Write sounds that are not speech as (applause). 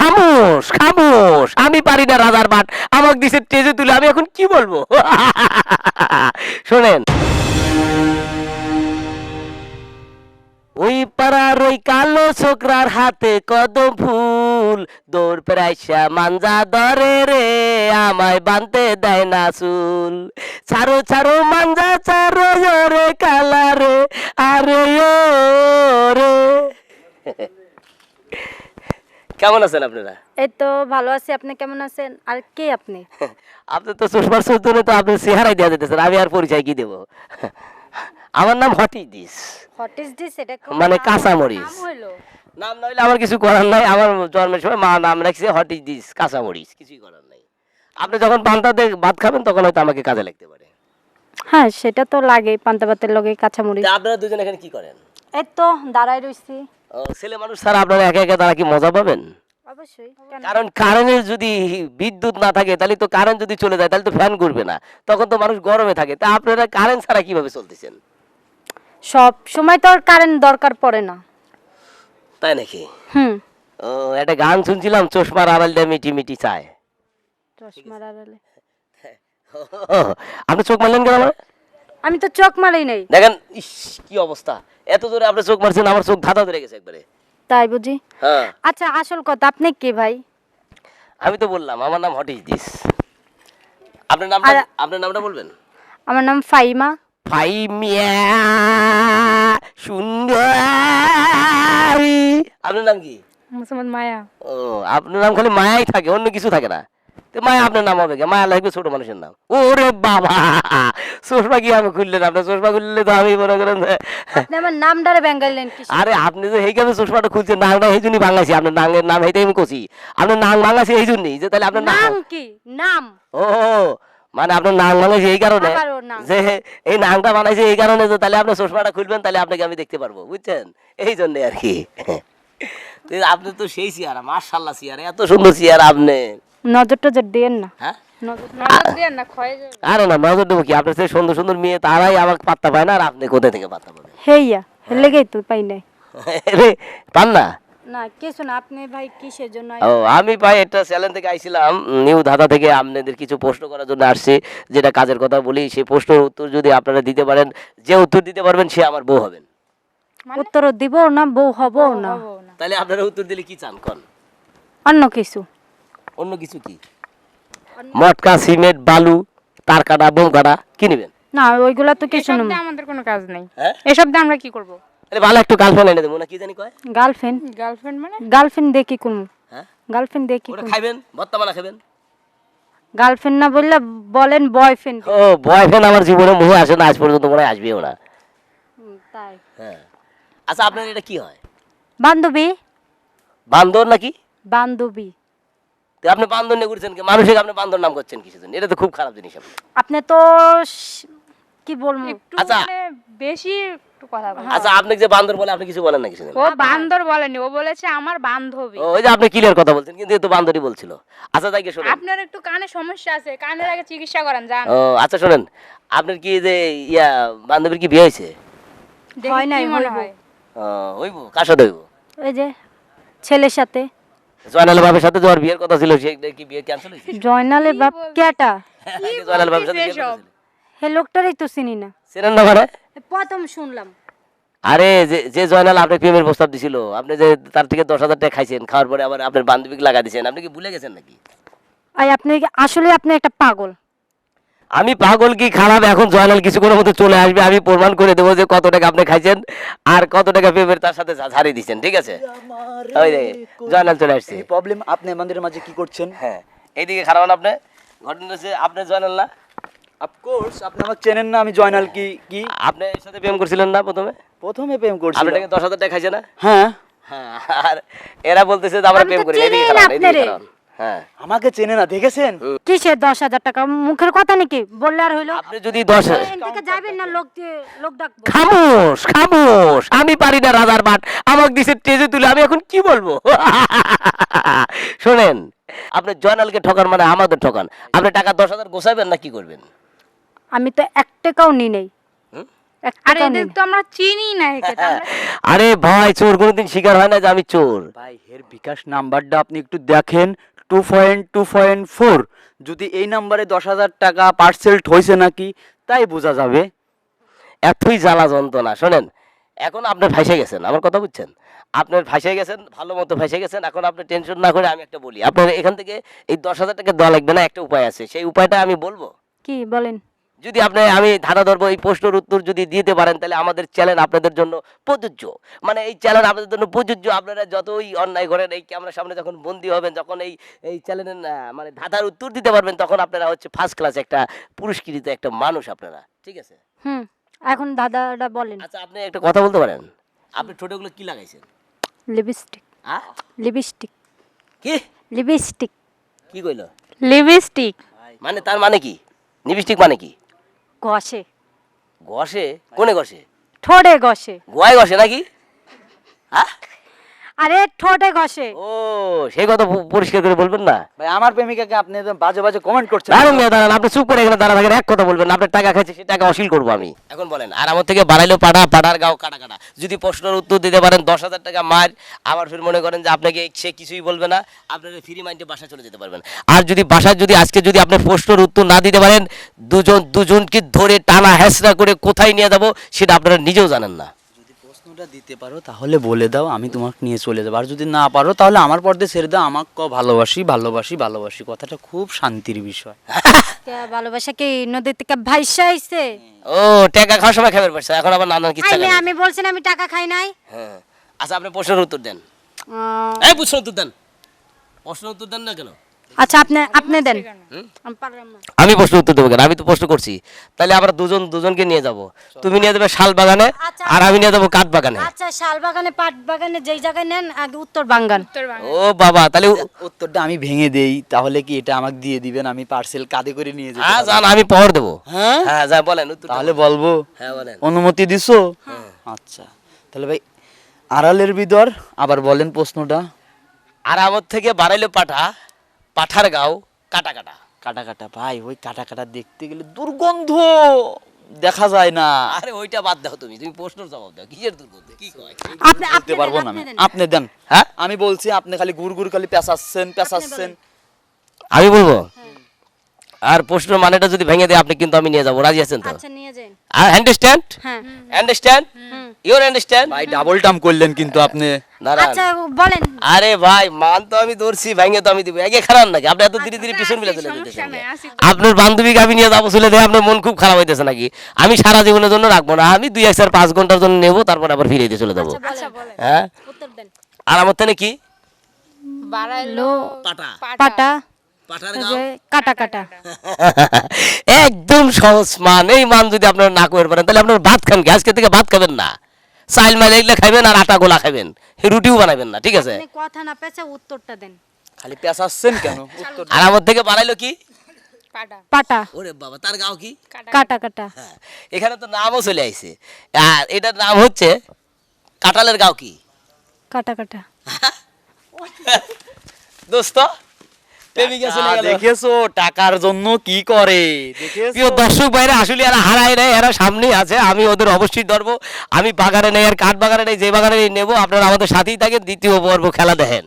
খামোশ খামোশ। আমি পারি না রাজার বাট। আমাকে দিছে টেজে তুলে। আমি এখন কি বলব? (laughs) শোনেন। ওই পাড়ার ওই কালো ছোকরার হাতে কদম ফুল। দৌড় প্রাইসা মাঞ্জা দরে রে। আমায় বানতে দেয় না চুল। ছাড়ো ছাড়ো মাঞ্জা, ছাড়ো রে কালা রে। আরে রে কেমন আছেন আপনারা? এই তো ভালো আছি আপনি কেমন আছেন? আর কে আপনি? (laughs) আপনি তো চশমার চৌধুরী তো আপনি চেহারাই দেওয়া যেতেছেন আমি আর পরিচয় কি দেবো? (laughs) আমার নাম হটি দিস ইজ দিস এটা মানে নাম? কাঁচামরিচ। নাম নইলে আমার কিছু করার নাই আমার জন্মের সময় মা নাম রাখছে হটি দিস কাঁচামরিচ কিছুই করার নাই। আপনি যখন পান্তাতে ভাত খাবেন তখন হয়তো আমাকে কাজে লাগতে পারে। হ্যাঁ সেটা তো লাগে পান্তা ভাতের লগে কাঁচামরিচ। তা আপনারা দুজন এখানে কি করেন? এই তো দাঁড়াই রইছি। ছেলে মানুষ ছাড়া আপনারা একা একা তারা কি মজা পাবেন? অবশ্যই। কারণ কারেন্টের যদি বিদ্যুৎ না থাকে তাহলে তো কারেন্ট যদি চলে যায় তাহলে তো ফ্যান ঘুরবে না। তখন তো মানুষ গরমে থাকে। তা আপনারা কারেন্ট ছাড়া কীভাবে চলতেছেন? সব সময় তো আর কারেন্ট দরকার পড়ে না। তাই নাকি? হুম। ও একটা গান শুনছিলাম চশমার আড়াল দিয়ে মিটি মিটি চায়। চশমার আড়ালে। আপনি চোখ মারলেন কেন? আমার আমি তো চোখ মারাই নাই। দেখেন ইস কি অবস্থা। এত জোরে আপনি চোখ মারছেন আমার চোখ ধাঁধা ধরে গেছে একবারে। তাই বুঝি? হ্যাঁ। আচ্ছা আসল কথা আপনি কে ভাই? আমি তো বললাম আমার নাম হটিস দিস। আপনার নামটা আপনার নামটা বলবেন? আমার নাম ফাইমা। ফাই মিয়া সুন্দরী। আপনার নাম কি? মুসলমান মায়া। ও আপনার নাম খালি মায়াই থাকে অন্য কিছু থাকে না। তো মায়া আপনার নাম হবে মায়া লাগবে ছোট মানুষের নাম। ওরে বাবা! চশমা কি আমি খুললেন আপনার? চশমা খুললে তো আমি মনে করেন আমার নামটারে বেঙ্গাইলেন আরে আপনি যে এই কারণে চশমাটা খুলছেন নাংটা এই জন্যই ভাঙাছি আপনার নাম এইটাই আমি কছি আপনার নাং ভাঙাছি এই জন্যই যে তাহলে আপনার নাম কি? নাম? ও মানে আপনার নাং বানাইছে এই কারণে। যে এই নাংটা বানাইছে এই কারণে যে তাহলে আপনার চশমাটা খুলবেন তাহলে আপনাকে আমি দেখতে পারব বুঝছেন? এই জন্য আর কি। (laughs) আপনি তো সেই চেয়ার মার্শাল্লাহ চেয়ার এত সুন্দর চেয়ার আপনি। নজর টজর দিয়েন না। হ্যাঁ? নজর নজর দিয়েন না ক্ষয় যাবে। আরে না নজর দেবো কি? আপনার সেই সুন্দর সুন্দর মেয়ে তারাই আমাকে পাত্তা পায় না আর আপনি কোথা থেকে পাত্তা পাবেন? হেইয়া লেগেই তো পাই নাই। পান না? না কিছু না আপনি ভাই কিসের জন্য ও আমি ভাই একটা চ্যানেল থেকে আইছিলাম নিউ ধাঁধা থেকে আপনাদের কিছু প্রশ্ন করার জন্য আসছি। যেটা কাজের কথা বলি সেই প্রশ্নের উত্তর যদি আপনারা দিতে পারেন যে উত্তর দিতে পারবেন সে আমার বউ হবেন। উত্তর দিব না বউ হব না। তাহলে আপনারা উত্তর দিলে কি চান? কন? অন্য কিছু। অন্য কিছু কি? মটকা সিমেন্ট বালু তার কাটা বোম কাটা কি নেবেন? না ওইগুলা তো কিছু না। আমাদের কোনো কাজ নেই। হ্যাঁ? এসব দিয়ে আমরা কি করব? তাহলে ভালো একটু গার্লফ্রেন্ড এনে দেবো না কি জানি কয়? গার্লফ্রেন্ড। গার্লফ্রেন্ড মানে? গার্লফ্রেন্ড দেখি কোন হ্যাঁ? গার্লফ্রেন্ড দেখি ওটা কোন খাইবেন? ভর্তা বানা খাবেন? গার্লফ্রেন্ড না বললে বলেন বয়ফ্রেন্ড ও বয়ফ্রেন্ড আমার জীবনে মুখে আসে না আজ পর্যন্ত মনে আসবেও না। তাই। হ্যাঁ। আচ্ছা আপনার এটা কি হয়? বান্ধবী। বান্দর নাকি? বান্ধবী। তো আপনি বান্দর নিয়ে ঘুরছেন কি? মানুষের আপনি বান্দর নাম করছেন কিছু এটা তো খুব খারাপ জিনিস আপনি আপনি তো কি বলব? আচ্ছা। মানে বেশি একটু কথা বলে আচ্ছা আপনি যে বান্দর বলে আপনি কিছু বলেন না কিছু ও বান্দর বলেনি ও বলেছে আমার বান্ধবী। ওই যে আপনি ক্লিয়ার কথা বলছেন কিন্তু তো বান্দরই বলছিল। আচ্ছা তাই কি শোনেন। আপনার একটু কানে সমস্যা আছে কানের আগে চিকিৎসা করেন যান। ও আচ্ছা শোনেন। আপনার কি যে ইয়া বান্ধবীর কি বিয়ে হয়েছে? দেখি হয় নাই, হইব। হইব। কার সাথে হইব? ওই যে ছেলের সাথে। জয়নাল বাবের সাথে যাওয়ার বিয়ের কথা ছিল সে কি বিয়ে ক্যান্সেল হয়েছে? জয়নালের বাপ কেটা? (laughs) জয়নাল বাবের সাথে বিয়ে করেছিল। হে লোকটারই তো চিনি না। চেনেন না মানে? প্রথম শুনলাম। আরে যে যে জয়নাল আপনি প্রেমের প্রস্তাব দিছিল আপনি যে তার থেকে দশ হাজার টাকা খাইছেন খাওয়ার পরে আবার আপনার বান্ধবীকে লাগা দিয়েছেন আপনি কি ভুলে গেছেন নাকি? আই আপনি কি- আসলে আপনি একটা পাগল। আমি পাগল কি খারাপ? এখন জয়নাল কিছুক্ষণের মধ্যে চলে আসবে আমি প্রমাণ করে দেবো যে কত টাকা আপনি খাইছেন আর কত টাকা প্রেমের তার সাথে ঝাড়িয়ে দিচ্ছেন ঠিক আছে? ওই যে, জয়নাল চলে আসছে। প্রবলেম আপনি আমাদের মাঝে কি করছেন? হ্যাঁ এইদিকে খারাপ না আপনি? ঘটনা হচ্ছে আপনি জয়নাল না? অফকোর্স আপনি আমাকে চেনেন না আমি জয়নাল কি কি? আপনি এর সাথে প্রেম করছিলেন না প্রথমে? প্রথমে প্রেম করছি আপনি টাকা দশ হাজার টাকা খাইছে না? হ্যাঁ। হ্যাঁ আর এরা বলতেছে যে আমরা প্রেম করি এদিকে না খারাপ এদিকে খারাপ। হ্যাঁ। আমাকে চেনে না দেখেছেন? কিসের দশ হাজার টাকা? মুখের কথা নাকি? বললে আর হইল। আপনি যদি দশ যাবেন না লোক লোক ডাকবো। খামোশ খামোশ। আমি পারি না রাজার বাট। আমাকে দিছে টেজে তুলে। আমি এখন কি বলব? (laughs) শোনেন আপনি জয়নালকে ঠকান মানে আমাদের ঠকান। আপনি টাকা দশ হাজার গোছাবেন না কি করবেন? আমি তো এক টাকাও নি নেই। এদের তো আমরা চিনি না (laughs) আরে ভাই চোর কোনোদিন স্বীকার হয় না যে আমি চোর। ভাই এর বিকাশ নাম্বারটা আপনি একটু দেখেন। Two point two point four যদি এই নাম্বারে দশ হাজার টাকা পার্সেলড হয়েছে নাকি তাই বোঝা যাবে। এতই জ্বালা যন্ত্রণা শোনেন এখন আপনি ফাঁসে গেছেন আমার কথা বুঝছেন? আপনার ফাঁসে গেছেন ভালো মতো ফাঁসে গেছেন এখন আপনি টেনশন না করে আমি একটা বলি। আপনার এখান থেকে এই দশ হাজার টাকা দেওয়া লাগবে না একটা উপায় আছে সেই উপায়টা আমি বলব। কি বলেন। যদি আপনি আমি ধারা ধরবো এই প্রশ্নের উত্তর যদি দিতে পারেন তাহলে আমাদের চ্যানেল আপনাদের জন্য প্রযোজ্য। মানে এই চ্যানেল আপনাদের জন্য প্রযোজ্য। আপনারা যতই অন্যায় করেন এই ক্যামেরার সামনে যখন বন্দি হবেন যখন এই এই চ্যানেলের মানে ধাঁধার উত্তর দিতে পারবেন তখন আপনারা হচ্ছে ফার্স্ট ক্লাস একটা পুরস্কৃত একটা মানুষ আপনারা। ঠিক আছে? হুম এখন দাদাটা বলেন। আচ্ছা আপনি একটা কথা বলতে পারেন। আপনি ঠোঁটেগুলো কি লাগাইছেন? লিপস্টিক। হ্যাঁ লিপস্টিক। কি? লিপস্টিক। কি কইলো? লিপস্টিক। মানে তার মানে কি? লিপস্টিক মানে কি? ঘষে ঘষে কোনে ঘষে ঠোঁটে ঘষে গোয়ায় ঘষে নাকি? হ্যাঁ? আরে ঠোঁটে ঘষে। ও সেই কথা পরিষ্কার করে বলবেন না? ভাই আমার প্রেমিকাকে আপনি একদম বাজে বাজে কমেন্ট করছেন। দাঁড়ান মেয়ে দাঁড়ান আপনি চুপ করে এখানে দাঁড়া থাকেন এক কথা বলবেন আপনার টাকা খাচ্ছে সে টাকা অশীল করব আমি। এখন বলেন আর আমার থেকে বাড়াইলো পাঠা পাঠার গাও কাটা কাটা। যদি প্রশ্নের উত্তর দিতে পারেন দশ হাজার টাকা মার আবার ফির মনে করেন যে আপনাকে সে কিছুই বলবে না। আপনার ফ্রি মাইন্ডে বাসা চলে যেতে পারবেন। আর যদি বাসায় যদি আজকে যদি আপনি প্রশ্নের উত্তর না দিতে পারেন দুজন দুজনকে ধরে টানা হ্যাসরা করে কোথায় নিয়ে যাব সেটা আপনারা নিজেও জানেন না। প্রশ্নটা দিতে পারো তাহলে বলে দাও আমি তোমাকে নিয়ে চলে যাব। আর যদি না পারো তাহলে আমার পর্দে ছেড়ে দাও আমাকে ভালোবাসি ভালোবাসি ভালোবাসি। কথাটা খুব শান্তির বিষয়। ভালোবাসা কি নদীর থেকে ভাইসা আইছে ও টাকা খাওয়ার সময় খাবার পারছে এখন আবার নানান লাগে। আমি বলছি না আমি টাকা খাই নাই। হ্যাঁ। আচ্ছা আপনি প্রশ্নের উত্তর দেন। এই প্রশ্নের উত্তর দেন। প্রশ্নের উত্তর দেন না কেন? আচ্ছা আপনি আপনি দেন। আমি পারলাম না। আমি প্রশ্ন উত্তর দেবো কেন? আমি তো প্রশ্ন করছি। তাহলে আমরা দুজন দুজনকে নিয়ে যাব। তুমি নিয়ে যাবে শাল বাগানে আচ্ছা। আর আমি নিয়ে যাব কাঠ বাগানে। আচ্ছা শাল বাগানে পাট বাগানে যেই জায়গায় নেন আগে উত্তর বাঙ্গান ও বাবা তাহলে উত্তরটা আমি ভেঙে দেই তাহলে কি এটা আমাকে দিয়ে দিবেন? আমি পার্সেল কাঁধে করে নিয়ে যেতে হ্যাঁ? জান আমি পর দেবো। হ্যাঁ? হ্যাঁ যা বলেন তাহলে বলব? হ্যাঁ বলেন। অনুমতি দিছো? আচ্ছা তাহলে ভাই আড়ালের ভিতর আবার বলেন প্রশ্নটা। আর আমার থেকে বাড়াইলো পাঠা। পাঠার গাও কাটা কাটা কাটা কাটা ভাই ওই কাটা কাটা দেখতে গেলে দুর্গন্ধ দেখা যায় না। আরে ওইটা বাদ দাও তুমি তুমি প্রশ্নের জবাব দাও কিসের দুর্গন্ধ কি কয়? আপনি আপনি পারব দেন, না আমি। আপনি দেন হ্যাঁ? আমি বলছি আপনি খালি গুড় গুড় খালি পেঁচাচ্ছেন পেঁচাচ্ছেন। আমি বলব? আর প্রশ্নের মানেটা যদি ভেঙে দেয় আপনি কিন্তু আমি নিয়ে যাব। রাজি আছেন তো? আচ্ছা নিয়ে যান আর আন্ডারস্ট্যান্ড হ্যাঁ। আন্ডারস্ট্যান্ড ইউর আন্ডারস্ট্যান্ড ভাই ডাবল টাম করলেন কিন্তু আপনি। আচ্ছা বলেন। আরে ভাই মান তো আমি ধরছি ভেঙে তো আমি দিব। একে খারাপ নাকি? আপনি এত ধীরে ধীরে পিছন মিলে চলে সমস্যা যেতেছেন আপনার বান্ধবীকে আমি নিয়ে যাব চলে দেয় আপনার মন খুব খারাপ হইতেছে নাকি? আমি সারা জীবনের জন্য রাখব না। আমি দুই এক চার পাঁচ ঘণ্টার জন্য নেব তারপর আবার ফিরে দিয়ে চলে যাব। আচ্ছা হ্যাঁ? আর আমার থেকে কি? বাড়াইলো পাটা। পাটা। কাটা কাটা। (laughs) একদম সহজ মান। এই মান যদি আপনারা না করে পারেন তাহলে আপনার ভাত খান কি? আজকে থেকে ভাত খাবেন না। চাইল মাইল এগুলো খাবেন আর আটা গোলা খাবেন রুটিও বানাবেন না ঠিক আছে? কথা না পেছে উত্তরটা দেন। খালি পেঁচাচ্ছেন কেন? (laughs) আর আমার থেকে বানাইলো কি? পাটা। পাটা। ওরে বাবা তার গাও কি? কাটা কাটা। হ্যাঁ, এখানে তো নামও চলে আইছে। আর এটার নাম হচ্ছে কাঁঠালের গাও কি? কাটা কাটা। (laughs) দোস্ত প্রেমিকা চলে গেল। দেখেছ টাকার জন্য কি করে? প্রিয় দর্শক বাইরে আসলে এরা হারায় নেই এরা সামনেই আছে আমি ওদের অবশ্যই ধরবো। আমি বাগানে নেই আর কাঠ বাগানে নেই যে বাগানে নেই নেব। আপনারা আমাদের সাথেই থাকেন দ্বিতীয় পর্ব খেলা দেখেন।